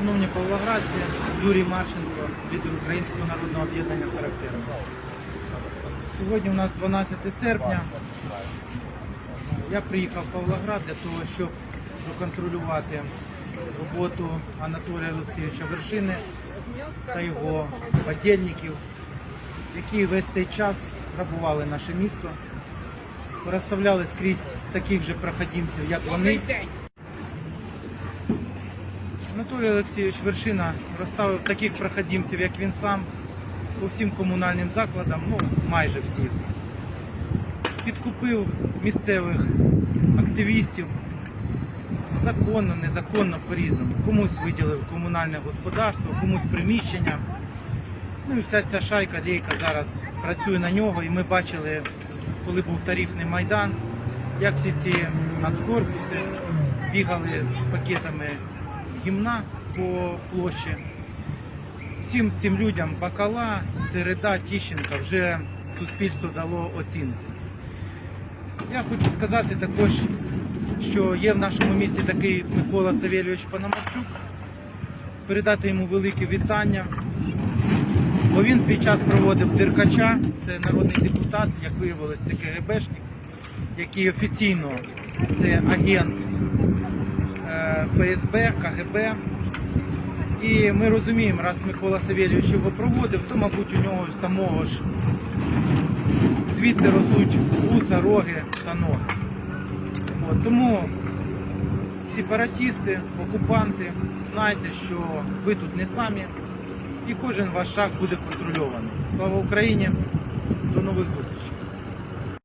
Шановні павлоградці, Юрій Марченко від Українського народного об'єднання «Характерно». Сьогодні у нас 12 серпня. Я приїхав в Павлоград для того, щоб проконтролювати роботу Анатолія Олексійовича Вершини та його подільників, які весь цей час грабували наше місто, розставляли скрізь таких же проходимців, як вони. Анатолій Олексійович Вершина розставив таких проходимців, як він сам, по всім комунальним закладам, ну майже всіх. Підкупив місцевих активістів законно, незаконно по-різному. Комусь виділив комунальне господарство, комусь приміщення. Ну і вся ця шайка лейка зараз працює на нього. І ми бачили, коли був тарифний майдан, як всі ці нацкорпуси бігали з пакетами гімна по площі. Всім цим людям Бакала, Середа, Тіщенка вже суспільство дало оцінку. Я хочу сказати також, що є в нашому місті такий Микола Савельович Пономарчук. Передати йому велике вітання. Бо він свій час проводив Деркача, це народний депутат, як виявилось, це КГБшник, який офіційно це агент ФСБ, КГБ. І ми розуміємо, раз Микола Савельович його проводив, то, мабуть, у нього самого ж звідти ростуть вуса, роги та ноги. От, тому сепаратісти, окупанти, знайте, що ви тут не самі і кожен ваш шаг буде контрольований. Слава Україні! До нових зустрічей!